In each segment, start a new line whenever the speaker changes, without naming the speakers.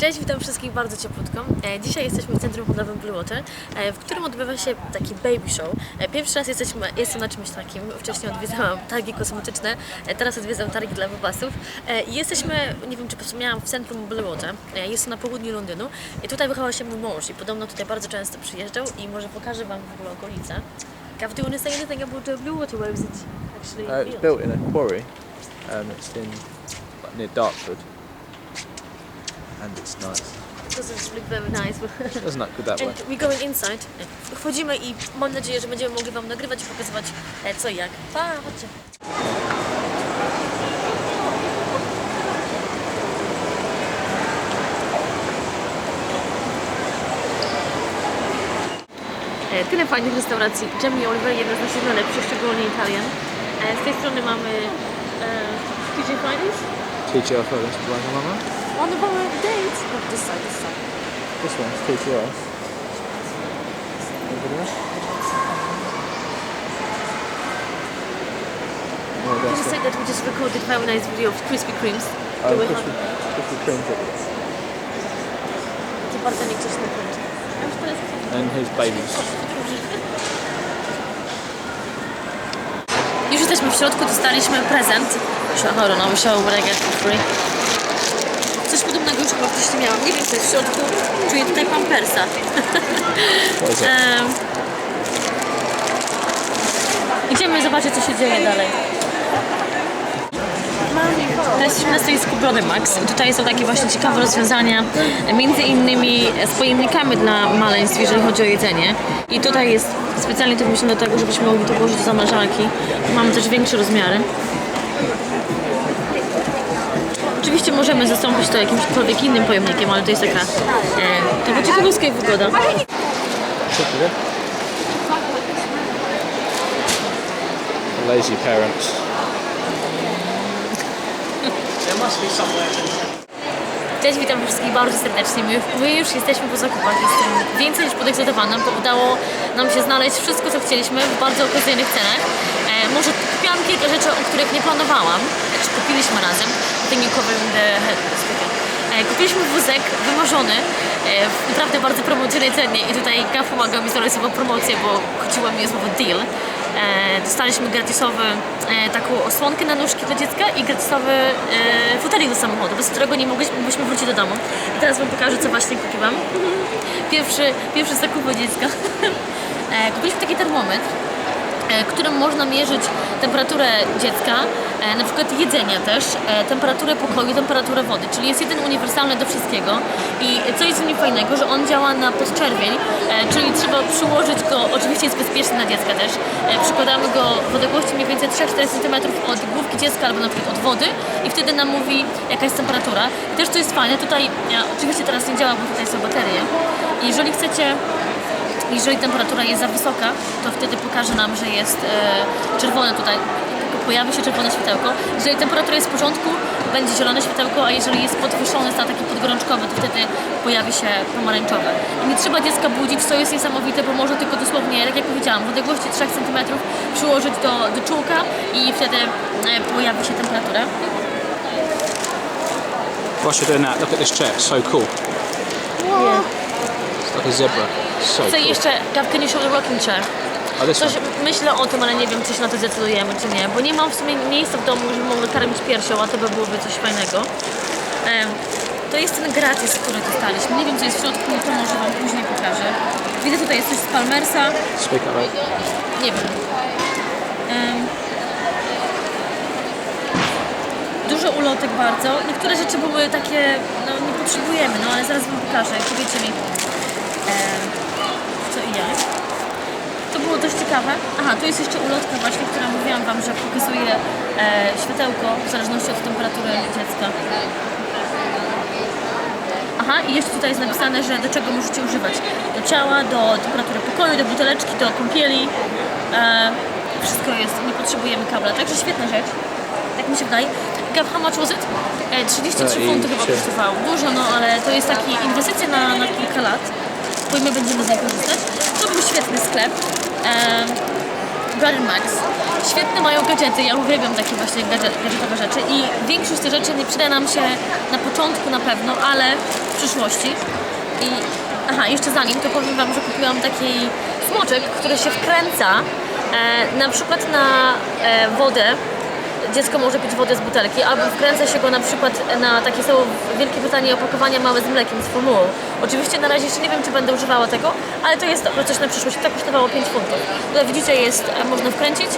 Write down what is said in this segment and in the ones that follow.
Cześć, witam wszystkich bardzo cieplutko. E, Dzisiaj jesteśmy w centrum handlowym Blue Water, e, w którym odbywa się taki baby show. E, Pierwszy raz jesteśmy, jestem na czymś takim. Wcześniej odwiedzałam targi kosmetyczne, teraz odwiedzam targi dla wybasów. I jesteśmy, nie wiem czy wspomniałam, w centrum Blue Water. Jest to na południu Londynu. I tutaj wychował się mój mąż i podobno tutaj bardzo często przyjeżdżał i może pokażę Wam w ogóle okolice. Gav, do you say anything about the Blue Water? Where is it actually
Uh, it's
built?
built in a quarry. Um, it's in near Dartford, and it's nice.
It doesn't look very nice. but-
It doesn't look good that way.
And we going inside. Wchodzimy i mam nadzieję, że będziemy mogli Wam nagrywać i pokazywać e, co i jak. Pa, chodźcie. E, Tyle fajnych restauracji. Jamie Oliver, jedna z naszych najlepszych, szczególnie Italian. E, Z tej strony mamy e, TJ Fridays.
TGI Fridays, Blanca Mama.
On the our dates. Oh, this side, this side.
This one's TGI. Over there. Oh,
Can you say that we just recorded a very nice video of Krispy Kremes?
oh,
Do
Krispy,
have-
Krispy Kreme's over there.
Taki bardzo nie gdzieś na końcu. A już teraz
And his babies.
Już jesteśmy w środku, dostaliśmy prezent. Hold on, I will show what I get for free. Już chyba wcześniej miałam. Nie wiem, co jest w środku. Czuję tutaj pampersa. Idziemy zobaczyć, co się dzieje dalej. Teraz jesteśmy na stoisku Brother Max i tutaj są takie właśnie ciekawe rozwiązania, między innymi z pojemnikami dla maleństw, jeżeli chodzi o jedzenie. I tutaj jest specjalnie to wymyślone do tego, żebyśmy mogli to włożyć do zamrażarki. Mamy też większe rozmiary. Oczywiście możemy zastąpić to jakimśkolwiek innym pojemnikiem, ale to jest taka, e, taka ciekawostka i wygoda.
Lazy parents.
Cześć, witam wszystkich bardzo serdecznie. My, my już jesteśmy po zakupach. Jestem więcej niż podekscytowana, bo udało nam się znaleźć wszystko, co chcieliśmy w bardzo okazyjnych cenach. E, może kupiłam kilka rzeczy, o których nie planowałam, czy kupiliśmy razem. Head speaker. E, kupiliśmy wózek wymarzony e, naprawdę bardzo promocyjnej cenie i tutaj Gav pomaga mi znaleźć słowo promocję, bo chodziło mi o słowo deal. E, dostaliśmy gratisowy e, taką osłonkę na nóżki dla dziecka i gratisowy e, fotelik do samochodu, bez którego nie mogliśmy, wrócić do domu. I teraz Wam pokażę, co właśnie kupiłam. Pierwszy, pierwszy zakup dziecka. E, kupiliśmy taki termometr, e, którym można mierzyć temperaturę dziecka, e, na przykład jedzenia też, e, temperaturę pokoju, temperaturę wody, czyli jest jeden uniwersalny do wszystkiego i co jest w nim fajnego, że on działa na podczerwień, e, czyli trzeba przyłożyć go, oczywiście jest bezpieczny na dziecka też, e, przykładamy go w odległości mniej więcej 3-4 cm od główki dziecka albo na przykład od wody i wtedy nam mówi jaka jest temperatura. I też to jest fajne, tutaj ja, oczywiście teraz nie działa, bo tutaj są baterie. Jeżeli chcecie jeżeli temperatura jest za wysoka, to wtedy pokaże nam, że jest e, czerwone tutaj. Pojawi się czerwone światełko. Jeżeli temperatura jest w porządku, będzie zielone światełko, a jeżeli jest podwyższony, stan taki podgorączkowy, to wtedy pojawi się pomarańczowe. I nie trzeba dziecka budzić, co jest niesamowite, bo może tylko dosłownie, tak jak powiedziałam, w odległości 3 cm przyłożyć do, do czułka i wtedy e, pojawi się temperatura.
Whilst you're doing that, look at this chair. So cool. It's like a zebra. So
Co
cool.
jeszcze? Gav, can you show the rocking chair?
This
Coś myślę o tym, ale nie wiem, czy się na to zdecydujemy, czy nie. Bo nie mam w sumie miejsca w domu, żeby mogła karmić piersią, a to by byłoby coś fajnego. Em, to jest ten gratis, który dostaliśmy. Nie wiem, co jest w środku, to może Wam później pokażę. Widzę tutaj jest coś z Palmersa.
Mate.
Nie wiem. Em, Dużo ulotek bardzo. Niektóre rzeczy były takie, no nie potrzebujemy, no ale zaraz Wam pokażę, powiecie mi em, co i jak. To było dość ciekawe. Aha, tu jest jeszcze ulotka właśnie, która mówiłam Wam, że pokazuje e, światełko w zależności od temperatury dziecka. Aha, i jeszcze tutaj jest napisane, że do czego możecie używać. Do ciała, do temperatury pokoju, do buteleczki, do kąpieli. E, wszystko jest, nie potrzebujemy kabla, także świetna rzecz. Tak mi się wydaje. Gav, how much was it? E, 33
E,
funtów chyba kosztowało. Dużo, no ale to jest taki inwestycja na, na kilka lat, bo my będziemy z niej korzystać. To był świetny sklep. Garden Max. Świetne mają gadżety, ja uwielbiam takie właśnie gadżet, gadżetowe rzeczy i większość tych rzeczy nie przyda nam się na początku na pewno, ale w przyszłości. I aha, jeszcze zanim, to powiem Wam, że kupiłam taki smoczek, który się wkręca e, na przykład na e, wodę. Dziecko może pić wodę z butelki, albo wkręca się go na przykład na takie są w Wielkiej Brytanii opakowania małe z mlekiem, z formułą. Oczywiście na razie jeszcze nie wiem, czy będę używała tego, ale to jest coś na przyszłość. To kosztowało 5 funtów. Tutaj widzicie, jest, e, można wkręcić,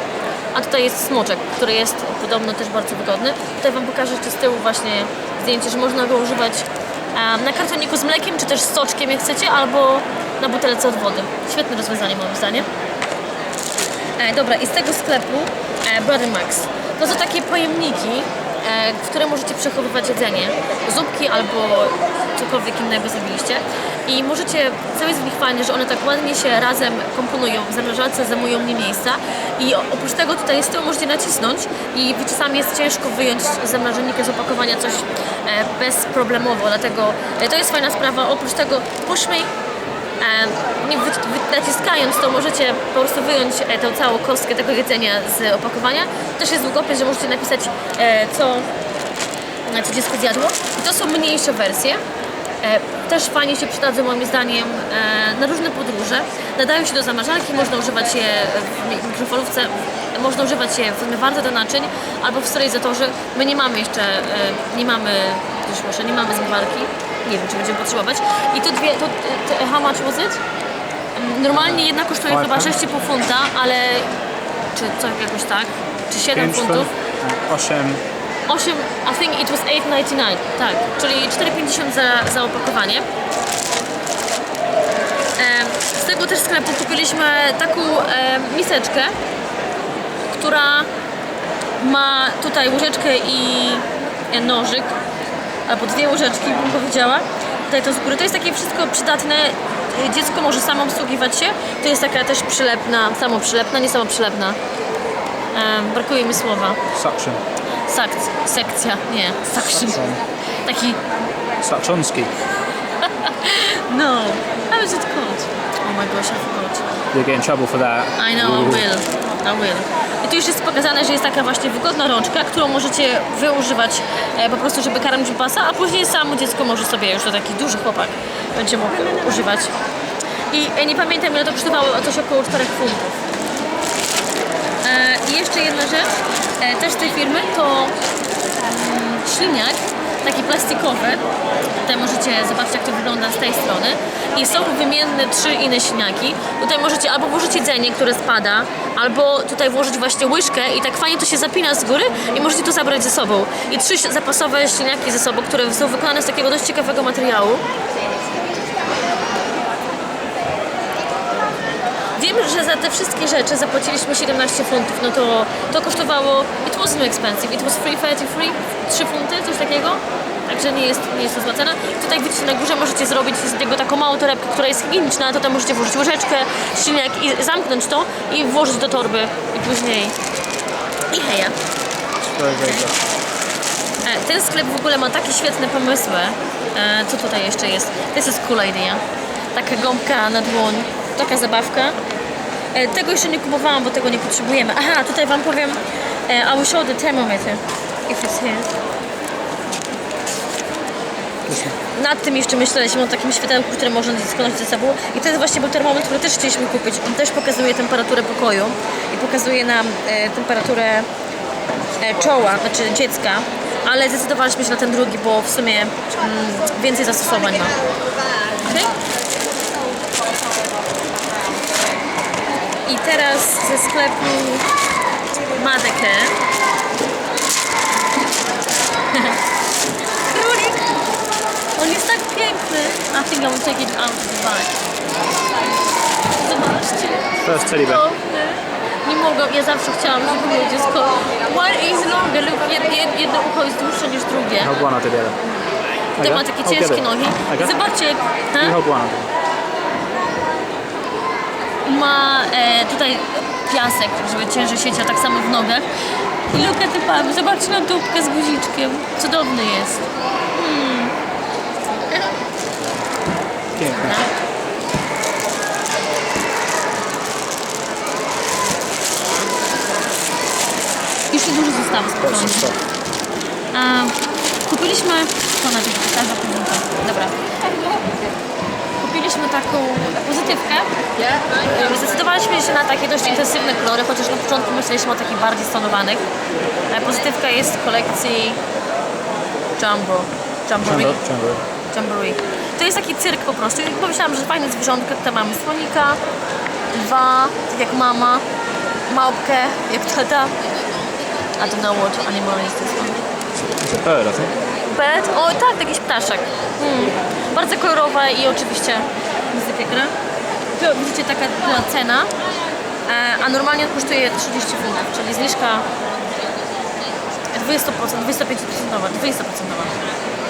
a tutaj jest smoczek, który jest podobno też bardzo wygodny. Tutaj Wam pokażę jeszcze z tyłu właśnie zdjęcie, że można go używać na kartoniku z mlekiem, czy też z soczkiem, jak chcecie, albo na butelce od wody. Świetne rozwiązanie moim zdaniem. E, dobra, i z tego sklepu e, Brother Max. To są takie pojemniki, e, w które możecie przechowywać jedzenie, zupki albo cokolwiek innego zrobiliście. I możecie, co jest w nich fajne, że one tak ładnie się razem komponują, w zamrażalce zajmują nie miejsca. I oprócz tego tutaj z tyłu możecie nacisnąć i czasami jest ciężko wyjąć z zamrażalnika z opakowania coś e, bezproblemowo, dlatego e, to jest fajna sprawa. Oprócz tego push me E, nie wy, wy, naciskając to możecie po prostu wyjąć e, tą całą kostkę tego jedzenia z opakowania. Też jest długopis, że możecie napisać e, co, e, co dziecko zjadło. I to są mniejsze wersje. E, też fajnie się przydadzą moim zdaniem e, na różne podróże. Nadają się do zamrażarki, można używać je w mi- mikrofalówce, można używać je w zmywarce do naczyń albo w sterylizatorze. My nie mamy jeszcze, e, nie mamy, proszę, nie mamy zmywarki. Nie wiem, czy będziemy potrzebować. I to dwie, to, to, how much was it? Mm, Normalnie jedna kosztuje
Five
chyba
pounds.
6,5 funta, ale czy coś jakoś tak? Czy 7
Pięć
funtów?
funt, osiem
8, I think it was 8,99, tak, czyli 4,50 za, za opakowanie. E, Z tego też sklepu kupiliśmy taką e, miseczkę, która ma tutaj łyżeczkę i e, nożyk, albo dwie łyżeczki bym powiedziała. Tutaj to z góry. To jest takie wszystko przydatne. Dziecko może samo obsługiwać się. To jest taka też przylepna, samoprzylepna, nie samoprzylepna. E, brakuje mi słowa.
suction.
Sakc, sekcja, nie, suction. Taki,
Suctionski.
no, how is it called? Oh my gosh, I forgot.
You'll get in trouble for that.
I know, I will, Will. I tu już jest pokazane, że jest taka właśnie wygodna rączka, którą możecie wyużywać e, po prostu, żeby karmić pasa, a później samo dziecko może sobie, już to taki duży chłopak, będzie mógł używać. I e, nie pamiętam ile to kosztowało, coś około 4 funtów. E, I jeszcze jedna rzecz, też tej firmy, to mm, śliniak, taki plastikowy. Tutaj możecie zobaczyć, jak to wygląda z tej strony. I są wymienne trzy inne śliniaki. Tutaj możecie albo włożyć jedzenie, które spada, albo tutaj włożyć właśnie łyżkę i tak fajnie to się zapina z góry i możecie to zabrać ze sobą. I trzy zapasowe śliniaki ze sobą, które są wykonane z takiego dość ciekawego materiału. Że za te wszystkie rzeczy zapłaciliśmy 17 funtów, no to to kosztowało, it wasn't expensive, it was free 30 free, 3 funty, coś takiego. Także nie jest, nie jest to zła cena. Tutaj widzicie na górze możecie zrobić z niego taką małą torebkę, która jest higieniczna, to tam możecie włożyć łyżeczkę, silnik i zamknąć to i włożyć do torby i później i heja. E, Ten sklep w ogóle ma takie świetne pomysły. E, Co tutaj jeszcze jest? To jest cool idea. Taka gąbka na dłoń, taka zabawka. E, Tego jeszcze nie kupowałam, bo tego nie potrzebujemy. Aha, tutaj Wam powiem, e, I will show the thermometer, if it's here. Nad tym jeszcze myśleliśmy o takim światełku, które można nosić ze sobą. I to jest właśnie był termometr, który też chcieliśmy kupić. On też pokazuje temperaturę pokoju i pokazuje nam e, temperaturę e, czoła, znaczy dziecka, ale zdecydowaliśmy się na ten drugi, bo w sumie mm, więcej zastosowań ma. Okay? I teraz ze sklepu Madeke. Królik! On jest tak piękny. I think I will take it out of the bag. Zobaczcie.
Teddy bear.
Cudowny. Nie mogę, ja zawsze chciałam, żeby moje dziecko. One is longer, lub jed- jed- jedno ucho jest dłuższe niż drugie.
Hold one eye together.
Tutaj ma takie ciężkie nogi. Zobaczcie,
hold one eye.
ma e, tutaj piasek, żeby ciężej siedział, tak samo w nogach. I the pub. Zobaczcie na dupkę z guziczkiem. Cudowny jest.
Pięknie.
Jeszcze dużo zostało spokojnie. A, kupiliśmy to na pokażę to. Dobra. Kupiliśmy taką pozytywkę. Zdecydowaliśmy się na takie dość intensywne kolory, chociaż na początku myśleliśmy o takich bardziej stonowanych. E, Pozytywka jest w kolekcji Jumbo. Jamboree.
Chamber.
Jamboree. To jest taki cyrk po prostu. I pomyślałam, że fajne zwierzątko. Tutaj mamy słonika, dwa, tak jak mama, małpkę, jak tata. I don't know what animal is this one.
It's a
O tak, jakiś ptaszek. Hmm. Bardzo kolorowe i oczywiście gra. Tu widzicie taka była cena, e, a normalnie kosztuje 30 funtów, czyli zniżka 20%, 25%, 20%.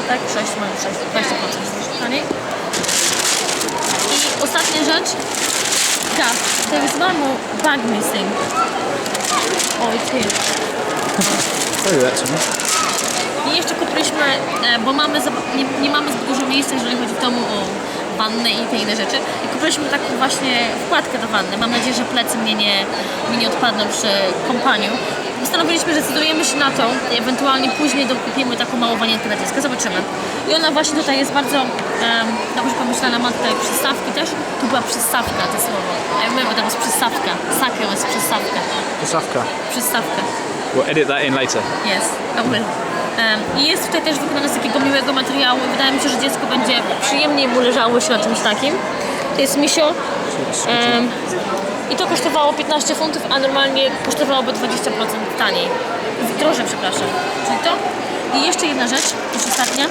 Tak, 6, mamy 6, 20% zniżki taniej. I ostatnia rzecz, tak, to jest more bag missing. Oh, it's here.
Maybe that's.
I jeszcze kupiliśmy, e, bo mamy, za- nie, nie mamy zbyt dużo miejsca, jeżeli chodzi w domu o wannę i te inne rzeczy. I kupiliśmy taką właśnie wkładkę do wanny. Mam nadzieję, że plecy mnie nie, mi nie odpadną przy kąpaniu. Postanowiliśmy, że zdecydujemy się na to i ewentualnie później dokupimy taką małą wanienkę dziecka. Zobaczymy. I ona właśnie tutaj jest bardzo em, dobrze pomyślana. Ma tutaj przystawki też. Tu była przystawka, to słowo. Ja mówię, to jest przystawka. Sakę jest przystawka.
Posavka.
Przystawka.
We'll edit that in later.
Jest, dobry. Em, I jest tutaj też wykonane z takiego miłego materiału i wydaje mi się, że dziecko będzie przyjemniej mu leżało się na czymś takim. To jest misio. I to kosztowało 15 funtów, a normalnie kosztowałoby 20% taniej. Drożej, przepraszam. Czyli to. I jeszcze jedna rzecz, już ostatnia.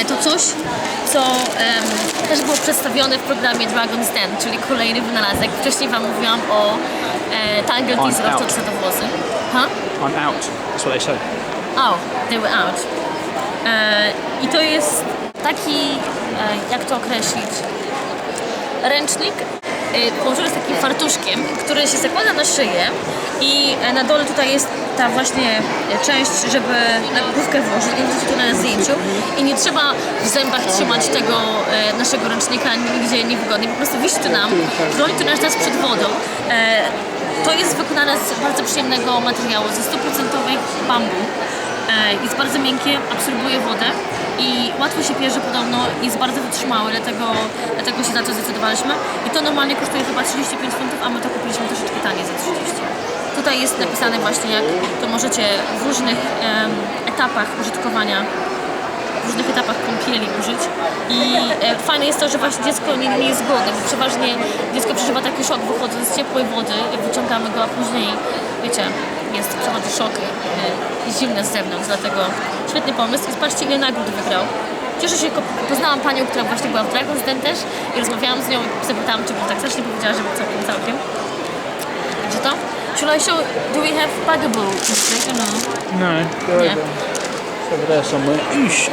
E, To coś, co em, też było przedstawione w programie Dragon's Den, czyli kolejny wynalazek. Wcześniej Wam mówiłam o e, Tangle
out.
co włosy. Ha?
I'm out. That's what they say.
Oh, they were out. E, I to jest taki, e, jak to określić, ręcznik e, połączony z takim fartuszkiem, który się zakłada na szyję i e, na dole tutaj jest ta właśnie część, żeby na główkę włożyć, widzicie to na zdjęciu i nie trzeba w zębach trzymać tego e, naszego ręcznika nigdzie niewygodnie, po prostu wisi to nam, chroni to nasz nas przed wodą. E, to jest wykonane z bardzo przyjemnego materiału, ze 100% bambu. E, Jest bardzo miękkie, absorbuje wodę i łatwo się pierze podobno, jest bardzo wytrzymały, dlatego, dlatego się na to zdecydowaliśmy. I to normalnie kosztuje chyba 35 funtów, a my to kupiliśmy troszeczkę taniej za 30. Tutaj jest napisane właśnie jak to możecie w różnych em, etapach użytkowania w różnych etapach kąpieli użyć. I e, fajne jest to, że właśnie dziecko nie, nie jest głodne, bo przeważnie dziecko przeżywa taki szok wychodząc z ciepłej wody, jak wyciągamy go, a później, wiecie, jest przechodzi szok i zimne z zewnątrz, dlatego świetny pomysł. I patrzcie, ile nagród wygrał. Cieszę się, poznałam panią, która właśnie była w Dragon's Den też i rozmawiałam z nią i zapytałam, czy był tak strasznie powiedziała, że był całkiem, całkiem. Także to. Should I show, do we have bugaboo? I don't know.
No, over there somewhere. Eesh.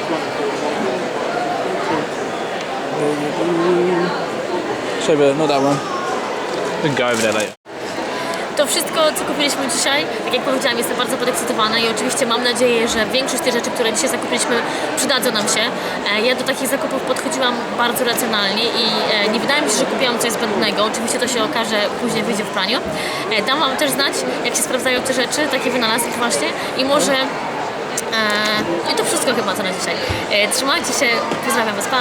It's over there, not that one. We can go over there later.
To wszystko, co kupiliśmy dzisiaj, tak jak powiedziałam, jestem bardzo podekscytowana i oczywiście mam nadzieję, że większość tych rzeczy, które dzisiaj zakupiliśmy, przydadzą nam się. E, Ja do takich zakupów podchodziłam bardzo racjonalnie i e, nie wydaje mi się, że kupiłam coś zbędnego. Oczywiście to się okaże, później wyjdzie w praniu. E, Dam Wam też znać, jak się sprawdzają te rzeczy, takie wynalazki właśnie i może... I to wszystko chyba co na dzisiaj. Trzymajcie się, pozdrawiam Was, pa!